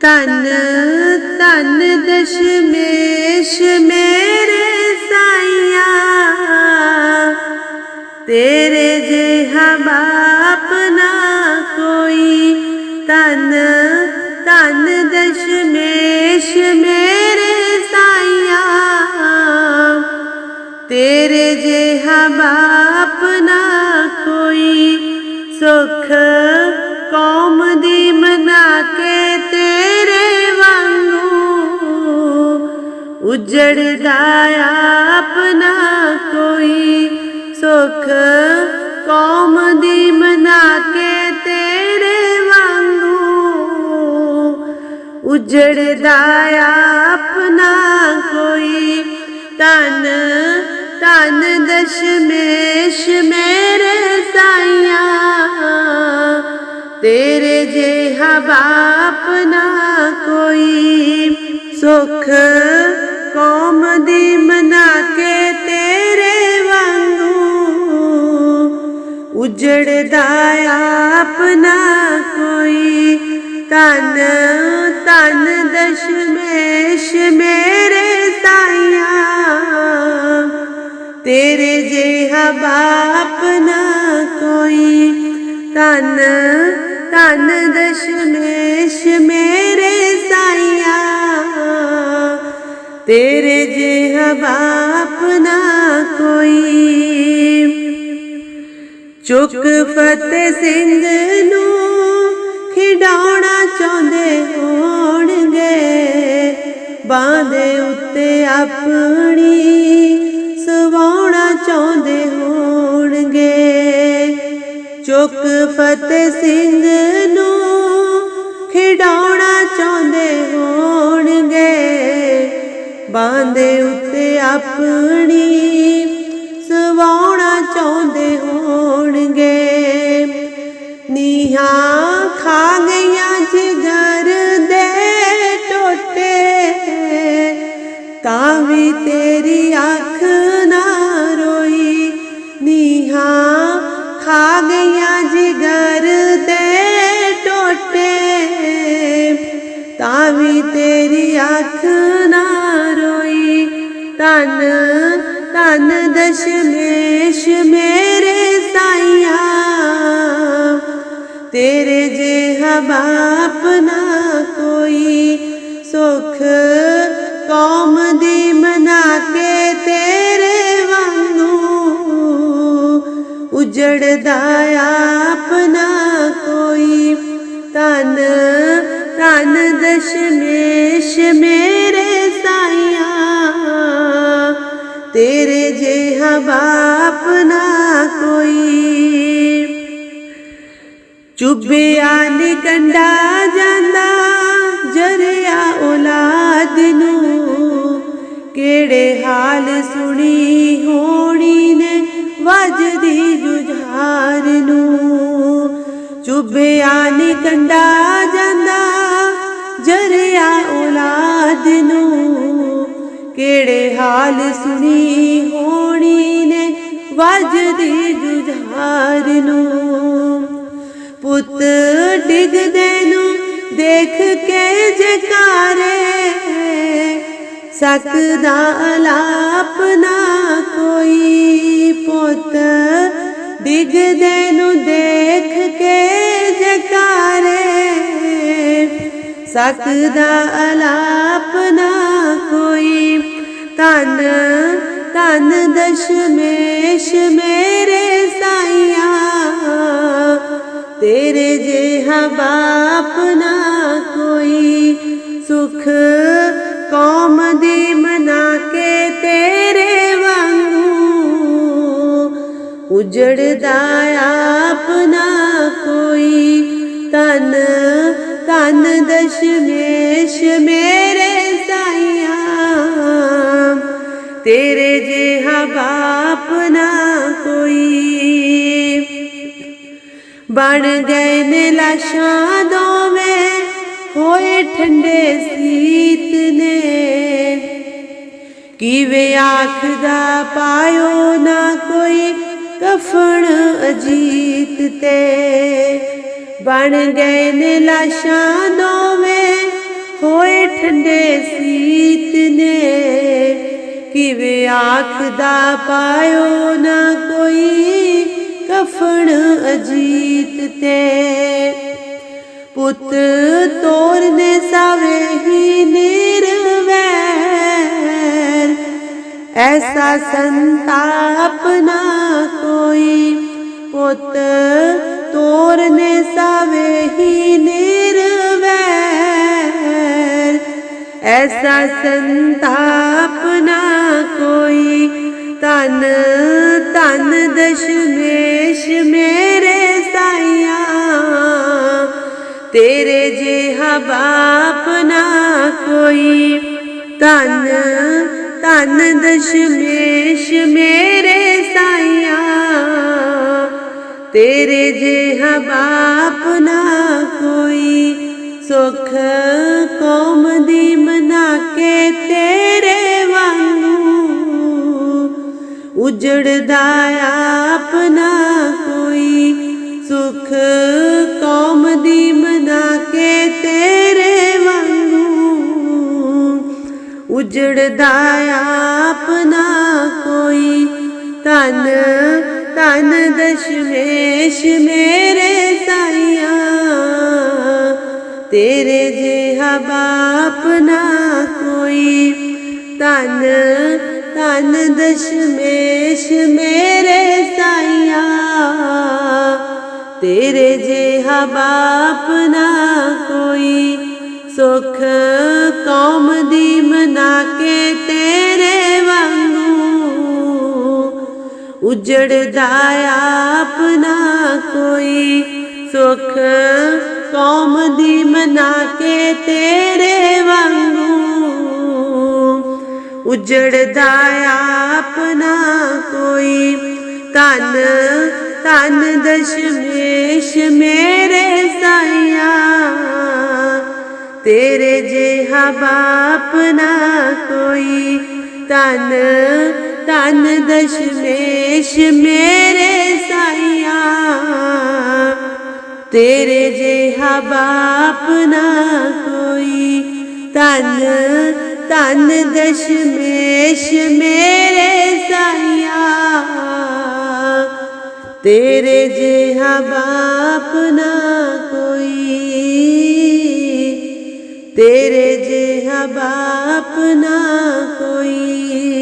ਤਨ ਤਨ ਦਸ਼ਮੇਸ਼ ਮੇਰੇ ਸਾਈਆ। ਤੇਰੇ ਜਿਹਾ ਬਾਪ ਨਾ ਕੋਈ ਤਨ ਤਨ ਦਸ਼ਮੇਸ਼ ਮੇਰੇ ਸਾਈਆ। ਤੇਰੇ ਜਿਹਾ ਬਾਪ ਨਾ ਕੋਈ ਸੁਖ ਉਜੜਦਾ ਆਪਣਾ ਕੋਈ ਸੁਖ ਕੌਮ ਦੀ ਮਨਾ ਕੇ ਤੇਰੇ ਵਾਂਗੂ। ਉਜੜਦਾ ਆਪਣਾ ਕੋਈ ਤਨ ਤਨ ਦਸ਼ਮੇਸ਼ ਮੇਰੇ ਸਾਈਆ। ਤੇਰੇ ਜਿਹਾ ਬਾਪ ਨਾ ਕੋਈ ਸੁਖ ਤਨ ਤਨ ਦਸ਼ਮੇਸ਼ ਮੇਰੇ ਸਾਈਆ। ਤੇਰੇ ਜਿਹਾ ਬਾਪ ਨਾ ਕੋਈ। ਤਨ ਤਨ ਦਸ਼ਮੇਸ਼ ਮੇਰੇ ਸਾਈਆ। ਤੇਰੇ ਜਿਹਾ ਬਾਪ ਨਾ ਕੋਈ। ਚੁੱਕ ਫਤਿਹ ਸਿੰਘ ਨੂੰ ਹੋਣਗੇ। ਬਾਂਦੇ ਉੱਤੇ ਆਪਣੀ ਸਵਾਉਣਾ ਚਾਹੁੰਦੇ ਹੋਣਗੇ। ਚੁੱਕ ਫਤਿਹ ਸਿੰਘ ਨੂੰ ਖਿਡਾਉਣਾ ਚਾਹੁੰਦੇ ਹੋਣਗੇ। ਬਾਂਦੇ ਉੱਤੇ ਆਪਣੀ ਸਵਾਉਣਾ ਚਾਹੁੰਦੇ ਹੋਣਗੇ। ਨੀਹਾਂ ਖਾ ਗਈਆਂ ਤੇਰੀ ਅੱਖ ਨਾ ਰੋਈ, ਨੀਹਾਂ ਖਾ ਗਈਆਂ ਜਿਗਰ ਦੇ ਟੋਟੇ। ਤਾਂ ਵੀ ਤੇਰੀ ਅੱਖ ਨਾ ਰੋਈ ਤਨ ਤਨ ਦਸ਼ਮੇਸ਼ ਮੇਰੇ ਸਾਈਆ। ਤੇਰੇ ਜਿਹਾ ਬਾਪ ਨਾ ਕੋਈ ਸੁਖ ਕੌਮ ਵਾਂਗੂ ਉਜੜਦਾ ਆਪਣਾ ਕੋਈ। ਤਨ ਤਨ ਦਸ਼ਮੇਸ਼ ਮੇਰੇ ਸਾਈਆ। ਤੇਰੇ ਜਿਹਾ ਬਾਪ ਨਾ ਕੋਈ। ਚੁੱਭਿਆ ਨੀ ਜਾਂਦਾ, ਜਰਿਆ ਔਲਾਦ ਨੂੰ। ਕਿਹੜੇ ਹਾਲ ਸੁਣੀ ਹੋਣੀ ਨੇ, ਵੱਜਦੀ ਜੁਝਾਰ ਨੂੰ ਚੁੱਭਿਆ ਨੀ ਕੰਡਾ ਜਾਂਦਾ, ਜਰਿਆ ਔਲਾਦ ਨੂੰ ਕਿਹੜੇ ਹਾਲ ਸੁਣੀ ਹੋਣੀ ਨੇ ਵੱਜਦੀ ਜੁਝਾਰ ਨੂੰ। ਪੁੱਤ ਡਿੱਗਦੇ ਨੂੰ ਦੇਖ ਕੇ ਜਕਾਰੇ, ਸਕਦਾ ਅਲਾਪ ਨਾ ਕੋਈ ਪੁੱਤ ਡਿੱਗਦੇ ਨੂੰ ਦੇਖ ਕੇ ਜਕਾਰੇ। ਸਕਦਾ ਅਲਾਪ ਨਾ ਕੋਈ। ਤਨ ਤਨ ਦਸ਼ਮੇਸ਼ ਮੇਰੇ ਸਾਈਆ। ਤੇਰੇ ਜਿਹਾ ਬਾਪ ਨਾ ਕੋਈ। ਸੁਖ ਉਜੜਦਾ ਆਪਣਾ ਕੋਈ। ਤਨ ਤਨ ਦਸ਼ਮੇਸ਼ ਮੇਰੇ ਸਾਈਆ। ਤੇਰੇ ਜਿਹਾ ਬਾਪ ਨਾ ਕੋਈ। ਬਣ ਗਏ ਨੇ ਲਾਸ਼ਾਂ ਦੋਵੇਂ, ਹੋਏ ਠੰਡੇ ਸੀਤ ਨੇ। ਕਿਵੇਂ ਆਖਦਾ ਪਾਇਓ ਨਾ ਕੋਈ ਕਫਣ ਅਜੀਤ ਤੇ ਬਣ ਗਏ ਨੇ ਲਾਸ਼ਾਂ ਦੋਵੇਂ ਠੰਡੇ ਸੀਤ ਨੇ। ਕਿਵੇਂ ਆਖਦਾ ਪਾਇਓ ਨਾ ਕੋਈ ਕਫਣ ਅਜੀਤ ਤੇ। ਪੁੱਤ ਤੋਰਨੇ ਸਾਵੇ ਹੀ ਨਿਰਵੈਰ ਐਸਾ ਸੰਤਾਪ ਨਾ ਕੋਈ ਪੁੱਤ ਤੋਰਨੇ ਸਾਵੇ ਹੀ ਨਿਰਵੈਰ ਐਸਾ ਸੰਤਾਪ ਨਾ ਕੋਈ ਤਨ ਤਨ ਦਸ਼ਮੇਸ਼ ਮੇਰੇ ਸਾਈਆਂ ਤੇਰੇ ਜਿਹਾ ਬਾਪ ਨਾ ਕੋਈ ਤਨ ਤਨ ਦਸ਼ਮੇਸ਼ ਮੇਰੇ ਸਾਈਆਂ ਤੇਰੇ ਜਿਹਾ ਬਾਪ ਨਾ ਕੋਈ ਸੁਖ ਕੌਮ ਦੀ ਮਨਾ ਕੇ ਤੇਰੇ ਵਾਂਗੂ ਉਜੜਦਾ ਆਪਣਾ ਉਜੜਦਾ ਆਪਣਾ ਕੋਈ ਤਨ ਤਨ ਦਸ਼ਮੇਸ਼ ਮੇਰੇ ਸਾਈਆਂ। ਤੇਰੇ ਜਿਹਾ ਬਾਪ ਨਾ ਕੋਈ ਤਨ ਤਨ ਦਸ਼ਮੇਸ਼ ਮੇਰੇ ਸਾਈਆਂ। ਤੇਰੇ ਜਿਹਾ ਬਾਪ ਨਾ ਕੋਈ ਸੁਖ ਕੌਮ ਦੀ ਮਨਾ ਕੇ ਤੇਰੇ ਵਾਂਗੂ। ਉਜੜਦਾ ਆਪਣਾ ਕੋਈ ਸੁਖ ਕੌਮ ਦੀ ਮਨਾ ਕੇ ਤੇਰੇ ਵਾਂਗੂ। ਉਜੜਦਾ ਆਪਣਾ ਕੋਈ ਤਨ ਤਨ ਦਸ਼ਮੇਸ਼ ਮੇਰੇ ਸਾਇਆ ਤੇਰੇ ਜਿਹਾ ਬਾਪ ਨਾ ਕੋਈ। ਤਨ ਤਨ ਦਸ਼ਮੇਸ਼ ਮੇਰੇ ਸਾਈਆਂ। ਤੇਰੇ ਜਿਹਾ ਬਾਪ ਨਾ ਕੋਈ। ਤਨ ਤਨ ਦਸ਼ਮੇਸ਼ ਮੇਰੇ ਸਾਈਆਂ। ਤੇਰੇ ਜਿਹਾ ਬਾਪ ਨਾ ਕੋਈ। ਤੇਰੇ ਜਿਹਾ ਬਾਪ ਨਾ ਕੋਈ।